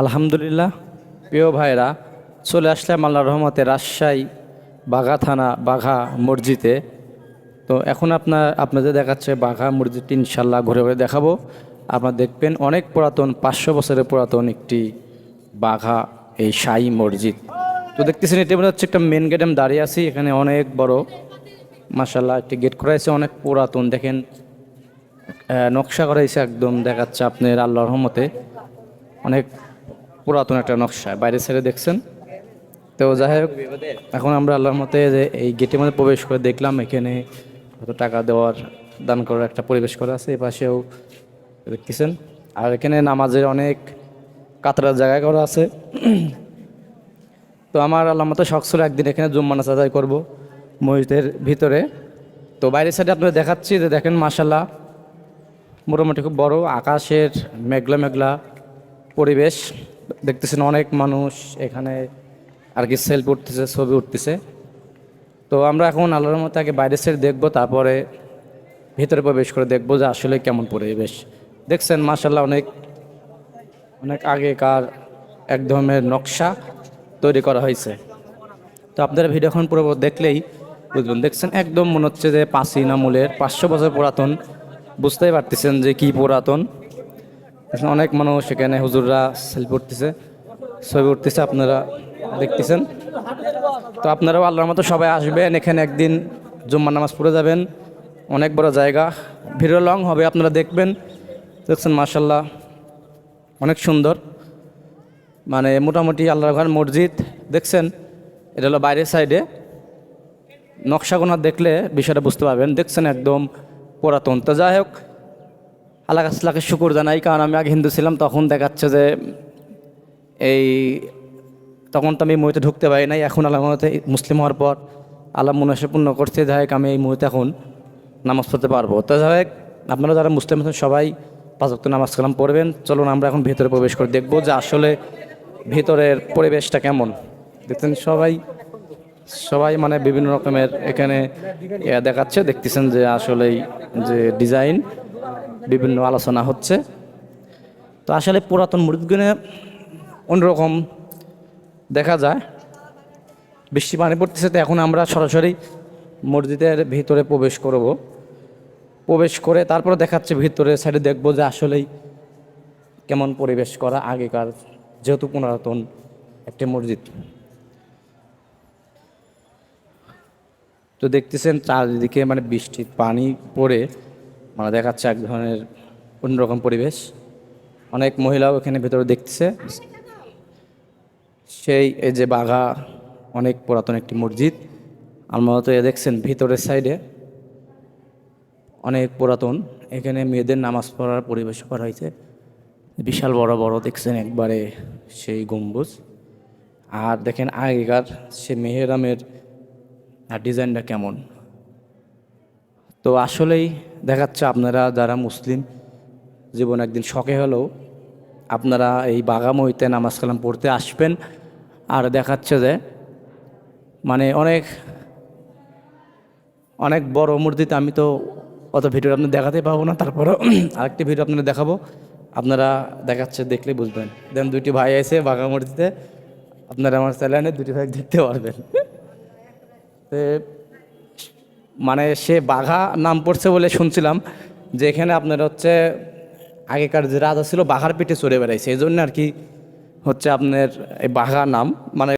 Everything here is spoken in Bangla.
আলহামদুলিল্লাহ। প্রিয় ভাইরা চলে আসলাম আল্লাহ রহমতে রাজশাহী বাঘা থানা বাঘা মসজিদে। তো এখন আপনার, আপনাদের দেখাচ্ছে বাঘা মসজিদটি ইনশাল্লাহ ঘুরে ঘুরে দেখাবো। আপনারা দেখবেন অনেক পুরাতন, পাঁচশো বছরের পুরাতন একটি বাঘা এই শাহী মসজিদ। তো দেখতেছেন, এটি মনে হচ্ছে একটা মেন গেটে আমি দাঁড়িয়ে আছি, এখানে অনেক বড় মাসাল্লাহ একটি গেট করা হয়েছে, অনেক পুরাতন। দেখেন নকশা করা হয়েছে একদম, দেখাচ্ছে আপনার আল্লাহর রহমতে। অনেক পুরাতন একটা নকশা, বাইরে ছেড়ে দেখছেন? তো যাই হোক, এখন আমরা আল্লাহর মতে যে এই গেটের মধ্যে প্রবেশ করে দেখলাম, এখানে কত টাকা দেওয়ার, দান করার একটা পরিবেশ করা আছে এপাশেও দেখতেছেন। আর এখানে নামাজের অনেক কাতরা জায়গা করা আছে। তো আমার আল্লাহ মতো শখ ছিল একদিন এখানে জুম্মানা আদায় করব মসজিদের ভিতরে। তো বাইরের সাইডে আপনাদের দেখাচ্ছি যে দেখেন মাসাল্লাহ মোটামুটি খুব বড় আকাশের মেঘলা মেঘলা পরিবেশ। দেখতেছেন অনেক মানুষ এখানে আর কি সেলফি উঠতেছে ছবি উঠতেছে। তো আমরা এখন আল্লাহর মতো আগে বাইরের সাইড দেখব, তারপরে ভিতরে প্রবেশ করে দেখব যে আসলে কেমন পরিবেশ। দেখছেন মাসাল্লাহ অনেক অনেক আগেকার এক ধরনের নকশা তৈরি করা হয়েছে। তো আপনারা ভিডিও এখন পুরো দেখলেই বুঝবেন। দেখছেন, একদম মনে হচ্ছে যে পাঁচই নামুলের পাঁচশো বছর পুরাতন। বুঝতেই পারতেছেন যে কি পুরাতন। অনেক মানুষ সেখানে হুজুররা সেলফি উঠতেছে। ছবি উঠতেছে, আপনারা দেখতেছেন। তো আপনারাও আল্লাহর মতো সবাই আসবেন, এখানে একদিন জুম্মার নামাজ পড়ে যাবেন। অনেক বড় জায়গা। ভিডিও লং হবে, আপনারা দেখবেন। দেখছেন মার্শাল্লাহ অনেক সুন্দর। মানে মোটামুটি আল্লাহর ঘর মসজিদ, দেখছেন? এটা হলো বাইরের সাইডে। নকশাগুনা দেখলে বিষয়টা বুঝতে পারবেন। দেখছেন একদম পুরাতন। তো যাই হোক আল্লাহ কাছলাকে শুকুর জানাই, কারণ আমি আগে হিন্দু ছিলাম, তখন দেখাচ্ছে যে এই তখন তো আমি মুহূর্তে ঢুকতে পারি নাই। এখন আল্লাহ মুসলিম হওয়ার পর আল্লাহ মনে পূর্ণ করছে। যাই আমি এই মুহূর্তে এখন নামাজ পড়তে পারব। তো যাই হোক, আপনারা যারা মুসলিম আছেন, সবাই পাঁচ ওয়াক্ত নামাজ কালাম পড়বেন। চলুন, আমরা এখন ভেতরে প্রবেশ করে দেখব যে আসলে ভিতরের পরিবেশটা কেমন। দেখছেন সবাই? সবাই মানে বিভিন্ন রকমের এখানে দেখাচ্ছে। দেখতেছেন যে আসলেই যে ডিজাইন বিভিন্ন আলোচনা হচ্ছে। তো আসলে পুরাতন মুরগিগুলো অন্যরকম দেখা যায়। বৃষ্টি পানি পড়তেছে, তো এখন আমরা সরাসরি মসজিদের ভিতরে প্রবেশ করব। প্রবেশ করে তারপরে দেখাচ্ছে ভিতরে সাইডে দেখব যে আসলেই কেমন পরিবেশ করা আগেকার, যেহেতু পুরাতন একটি মসজিদ। তো দেখতেছেন চারিদিকে মানে বৃষ্টির পানি পড়ে। মানে দেখাচ্ছে এক ধরনের অন্যরকম পরিবেশ। অনেক মহিলাও এখানে ভেতরে দেখতেছে। সেই এই যে বাঘা, অনেক পুরাতন একটি মসজিদ। আমরা তো এ দেখছেন ভিতরের সাইডে অনেক পুরাতন। এখানে মেয়েদের নামাজ পড়ার পরিবেশ করা হয়েছে। বিশাল বড় বড় দেখছেন একবারে সেই গম্বুজ। আর দেখেন আগেকার সে মেহেরামের ডিজাইনটা কেমন। তো আসলেই দেখাচ্ছে আপনারা যারা মুসলিম, জীবন একদিন শখে হলেও আপনারা এই বাগামইতে নামাজ কালাম পড়তে আসবেন। আর দেখাচ্ছে যে মানে অনেক অনেক বড় মূর্তিতে আমি তো অত ভিডিও আপনি দেখাতে পাবো না, তারপরেও আরেকটি ভিডিও আপনাদের দেখাবো। আপনারা দেখাচ্ছে দেখলে বুঝবেন। দেন দুইটি ভাই আছে বাঘা মূর্তিতে, আপনারা আমার চ্যানেলে দুটি ভাই দেখতে পারবেন। তে মানে সে বাঘা নাম পড়ছে বলে শুনছিলাম যে এখানে আপনার হচ্ছে আগেকার যে রাজা ছিল, বাঘার পিঠে চড়ে বেড়াইছে। এই জন্য আর কি হচ্ছে আপনার এই বাঘা নাম। মানে